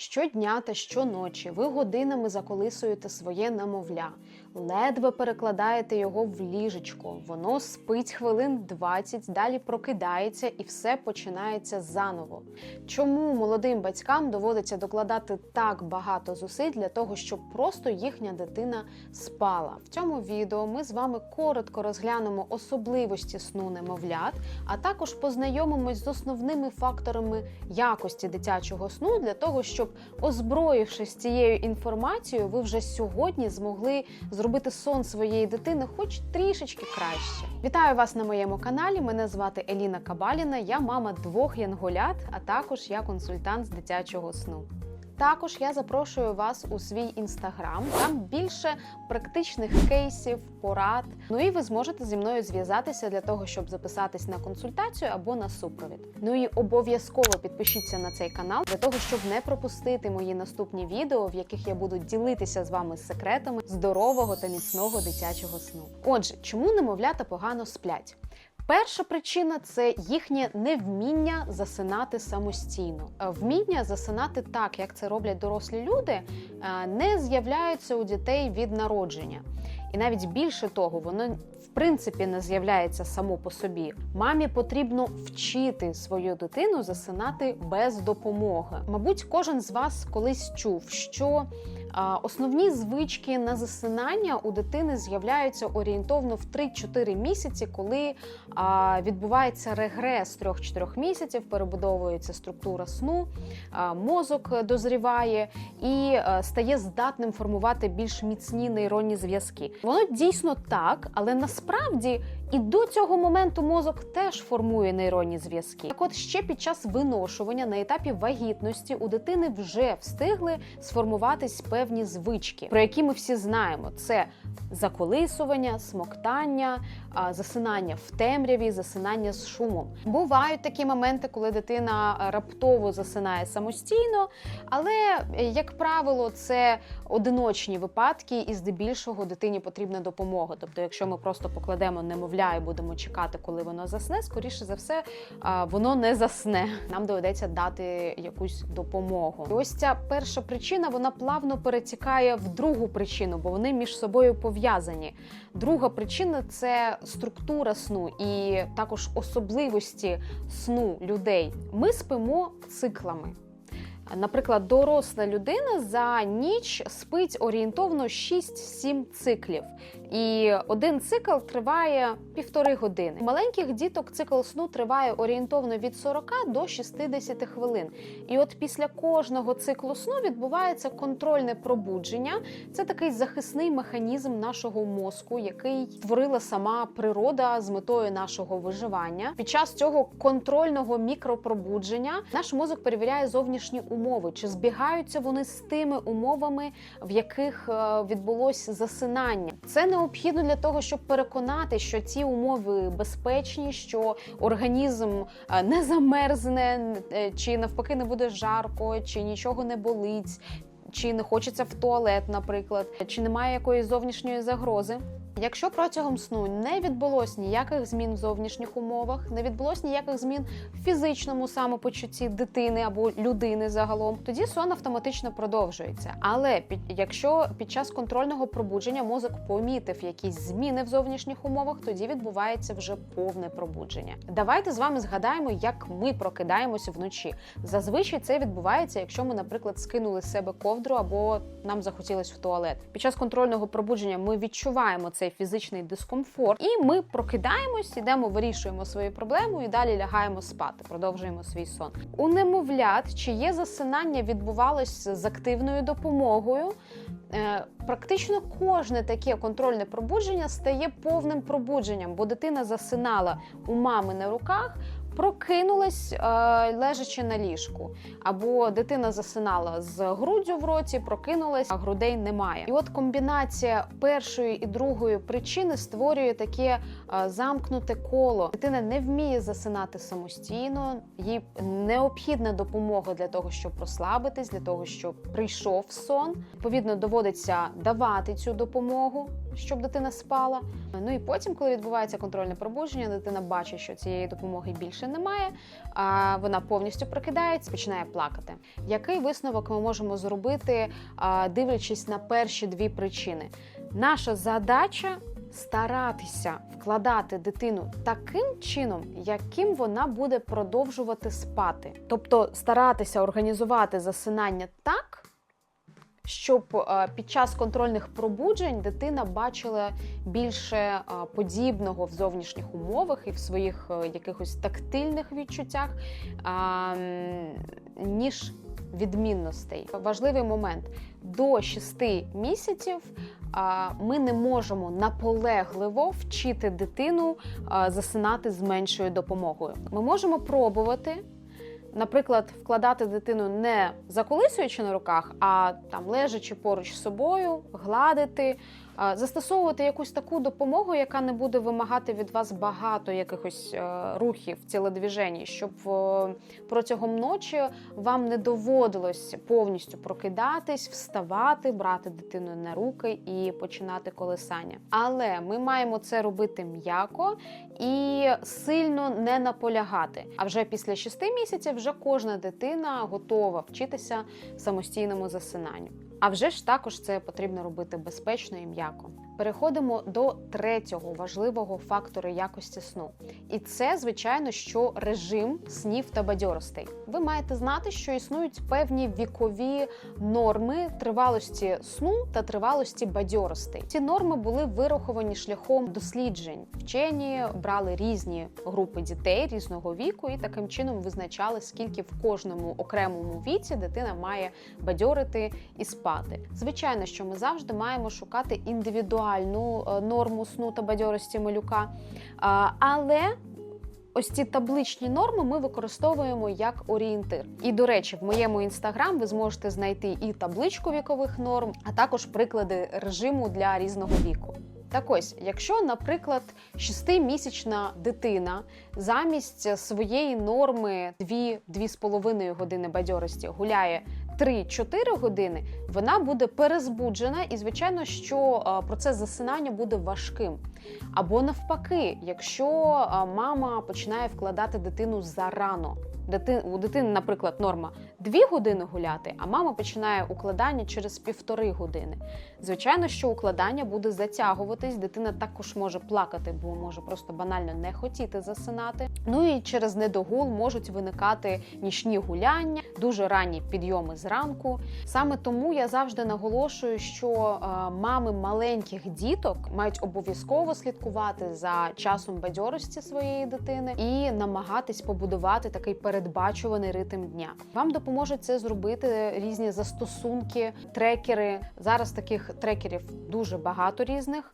Щодня та щоночі ви годинами заколисуєте своє намовля, ледве перекладаєте його в ліжечко. Воно спить хвилин 20, далі прокидається і все починається заново. Чому молодим батькам доводиться докладати так багато зусиль для того, щоб просто їхня дитина спала? В цьому відео ми з вами коротко розглянемо особливості сну немовлят, а також познайомимось з основними факторами якості дитячого сну для того, щоб озброївшись цією інформацією, ви вже сьогодні змогли зробити сон своєї дитини хоч трішечки краще. Вітаю вас на моєму каналі. Мене звати Еліна Кабаліна. Я мама двох янголят, а також я консультант з дитячого сну. Також я запрошую вас у свій інстаграм. Там більше практичних кейсів, порад. Ну і ви зможете зі мною зв'язатися для того, щоб записатись на консультацію або на супровід. Ну і обов'язково підпишіться на цей канал для того, щоб не пропустити мої наступні відео, в яких я буду ділитися з вами секретами здорового та міцного дитячого сну. Отже, чому немовлята погано сплять? Перша причина це їхнє невміння засинати самостійно. Е, Вміння засинати так, як це роблять дорослі люди, е, не з'являються у дітей від народження. І навіть більше того, воно в принципі не з'являється само по собі. Мамі потрібно вчити свою дитину засинати без допомоги. Мабуть, кожен з вас колись чув, що основні звички на засинання у дитини з'являються орієнтовно в 3-4 місяці, коли відбувається регрес 3-4 місяців, перебудовується структура сну, мозок дозріває і стає здатним формувати більш міцні нейронні зв'язки. Воно дійсно так, але насправді і до цього моменту мозок теж формує нейронні зв'язки. Так от ще під час виношування на етапі вагітності у дитини вже встигли сформуватись певні звички, про які ми всі знаємо: це заколисування, смоктання, засинання в темряві, засинання з шумом. Бувають такі моменти, коли дитина раптово засинає самостійно, але, як правило, це одиночні випадки, і здебільшого дитині потрібна допомога. Тобто, якщо ми просто покладемо немовля і будемо чекати, коли воно засне, скоріше за все, воно не засне. Нам доведеться дати якусь допомогу. І ось ця перша причина вона плавно перетікає в другу причину, бо вони між собою пов'язані. Друга причина це структура сну і також особливості сну людей. Ми спимо циклами. Наприклад, доросла людина за ніч спить орієнтовно 6-7 циклів, і один цикл триває півтори години. У маленьких діток цикл сну триває орієнтовно від 40 до 60 хвилин. І от після кожного циклу сну відбувається контрольне пробудження. Це такий захисний механізм нашого мозку, який створила сама природа з метою нашого виживання. Під час цього контрольного мікропробудження наш мозок перевіряє зовнішні умови, чи збігаються вони з тими умовами, в яких е, відбулось засинання. Це необхідно для того, щоб переконати, що ці умови безпечні, що організм е, не замерзне, е, чи навпаки не буде жарко, чи нічого не болить. Чи не хочеться в туалет, наприклад, чи немає якоїсь зовнішньої загрози. Якщо протягом сну не відбулось ніяких змін в зовнішніх умовах, не відбулось ніяких змін в фізичному самопочутті дитини або людини загалом, тоді сон автоматично продовжується. Але під, якщо під час контрольного пробудження мозок помітив якісь зміни в зовнішніх умовах, тоді відбувається вже повне пробудження. Давайте з вами згадаємо, як ми прокидаємося вночі. Зазвичай це відбувається, якщо ми, наприклад, скинули з себе ковдру або нам захотілось в туалет. Під час контрольного пробудження ми відчуваємо цей фізичний дискомфорт, і ми прокидаємось, ідемо, вирішуємо свою проблему і далі лягаємо спати, продовжуємо свій сон. У немовлят, чиє засинання відбувалось з активною допомогою. Е, Практично кожне таке контрольне пробудження стає повним пробудженням, бо дитина засинала у мами на руках, прокинулась е, лежачи на ліжку, або дитина засинала з груддю в роті, прокинулась, а грудей немає. І от комбінація першої і другої причини створює таке е, замкнуте коло. Дитина не вміє засинати самостійно, їй необхідна допомога для того, щоб розслабитись, для того, щоб прийшов сон. Відповідно, доводиться давати цю допомогу, щоб дитина спала. Ну і потім, коли відбувається контрольне пробудження, дитина бачить, що цієї допомоги більше немає. А вона повністю прокидається, починає плакати. Який висновок ми можемо зробити, дивлячись на перші дві причини? Наша задача старатися вкладати дитину таким чином, яким вона буде продовжувати спати. Тобто старатися організувати засинання так, щоб е, під час контрольних пробуджень дитина бачила більше е, подібного в зовнішніх умовах і в своїх е, якихось тактильних відчуттях, ніж відмінностей. Важливий момент до 6 місяців ми не можемо наполегливо вчити дитину засинати з меншою допомогою. Ми можемо пробувати. Наприклад, вкладати дитину не заколисуючи на руках, а там лежачи поруч з собою, гладити, застосовувати якусь таку допомогу, яка не буде вимагати від вас багато якихось е, рухів тілодвіжень, щоб е, протягом ночі вам не доводилось повністю прокидатись, вставати, брати дитину на руки і починати колесання. Але ми маємо це робити м'яко і сильно не наполягати. А вже після 6 місяців вже кожна дитина готова вчитися самостійному засинанню. А вже ж також це потрібно робити безпечно і м'яко. Переходимо до третього важливого фактору якості сну. І це, звичайно, що режим снів та бадьоростей. Ви маєте знати, що існують певні вікові норми тривалості сну та тривалості бадьоростей. Ці норми були вираховані шляхом досліджень. Вчені брали різні групи дітей різного віку і таким чином визначали, скільки в кожному окремому віці дитина має бадьорити і спати. Звичайно, що ми завжди маємо шукати індивідуальну е, норму сну та бадьорості малюка, але Ось ці табличні норми ми використовуємо як орієнтир. І до речі, в моєму інстаграм ви зможете знайти і табличку вікових норм, а також приклади режиму для різного віку. Так ось, якщо, наприклад, 6-місячна дитина замість своєї норми 2-2,5 години бадьорості гуляє 3-4 години, вона буде перезбуджена, і звичайно, що е, процес засинання буде важким. Або навпаки, якщо мама починає вкладати дитину зарано. У дитини, наприклад, норма 2 години гуляти, а мама починає укладання через півтори години. Звичайно, що укладання буде затягуватись, дитина також може плакати, бо може просто банально не хотіти засинати. Ну і через недогул можуть виникати нічні гуляння, дуже ранні підйоми зранку. Саме тому я завжди наголошую, що мами маленьких діток мають обов'язково слідкувати за часом бадьорості своєї дитини і намагатись побудувати такий передбачуваний ритм дня. Вам допоможуть це зробити різні застосунки, трекери. Зараз таких трекерів дуже багато різних.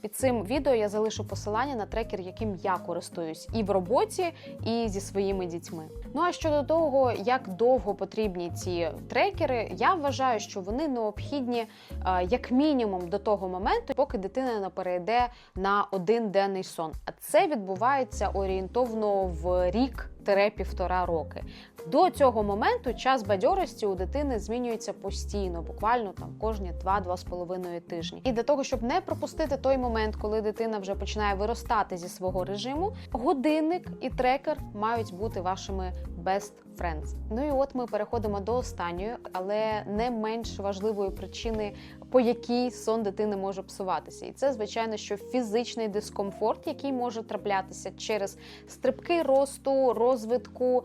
Під цим відео я залишу посилання на трекер, яким я користуюсь і в роботі, і зі своїми дітьми. Ну а щодо того, як довго потрібні ці трекери, я вважаю, що вони необхідні е, як мінімум до того моменту, поки дитина не перейде на один денний сон. А це відбувається орієнтовно в рік. Півтора роки до цього моменту час бадьорості у дитини змінюється постійно, буквально там кожні 2-2,5 тижні. І для того, щоб не пропустити той момент, коли дитина вже починає виростати зі свого режиму, годинник і трекер мають бути вашими best friends. Ну і от ми переходимо до останньої, але не менш важливої причини, по якій сон дитини може псуватися. І це, звичайно, що фізичний дискомфорт, який може траплятися через стрибки росту, розвитку,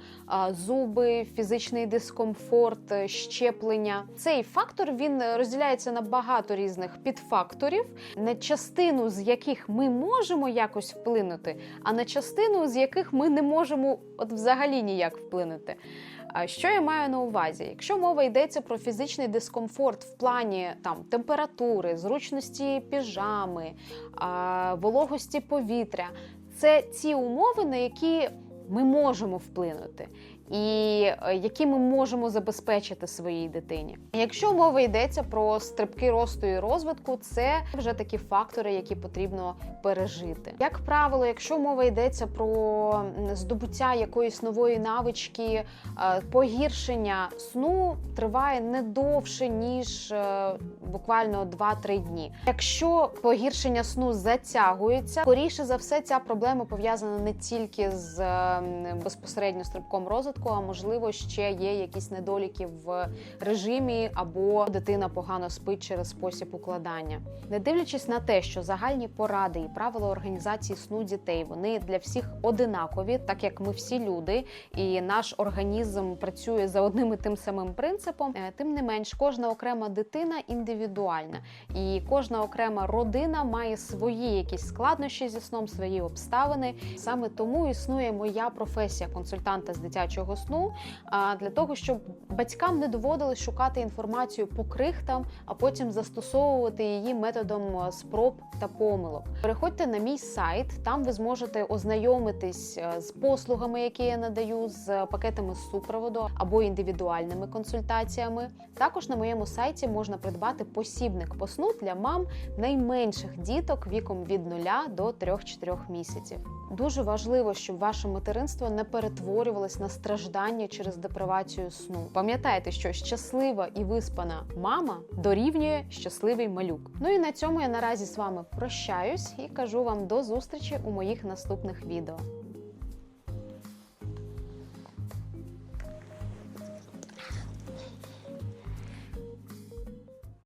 зуби, фізичний дискомфорт, щеплення. Цей фактор він розділяється на багато різних підфакторів, на частину з яких ми можемо якось вплинути, а на частину з яких ми не можемо от взагалі ніяк вплинути. Що я маю на увазі? Якщо мова йдеться про фізичний дискомфорт в плані там температури, зручності піжами, вологості повітря, це ті умови, на які ми можемо вплинути. І е, які ми можемо забезпечити своїй дитині. Якщо мова йдеться про стрибки росту і розвитку, це вже такі фактори, які потрібно пережити. Як правило, якщо мова йдеться про здобуття якоїсь нової навички, е, погіршення сну триває не довше ніж е, буквально 2-3 дні. Якщо погіршення сну затягується, скоріше за все, ця проблема пов'язана не тільки з безпосередньо стрибком розвитку, а можливо ще є якісь недоліки в режимі або дитина погано спить через спосіб укладання. Не дивлячись на те, що загальні поради і правила організації сну дітей вони для всіх одинакові, так як ми всі люди, і наш організм працює за одним і тим самим принципом. е, Тим не менш, кожна окрема дитина індивідуальна, і кожна окрема родина має свої якісь складнощі зі сном, свої обставини. Саме тому існує моя професія консультанта з дитячого сну. А для того, щоб батькам не доводилось шукати інформацію по крихтам, а потім застосовувати її методом е, спроб та помилок. Переходьте на мій сайт, там ви зможете ознайомитись е, з послугами, які я надаю, з пакетами супроводу або індивідуальними консультаціями. Також на моєму сайті можна придбати посібник по сну для мам найменших діток віком від 0 до 3-4 місяців. Дуже важливо, щоб ваше материнство не перетворювалось на страждання через депривацію сну. Пам'ятайте, що щаслива і виспана мама дорівнює щасливий малюк. Ну і на цьому я наразі з вами прощаюсь і кажу вам до зустрічі у моїх наступних відео.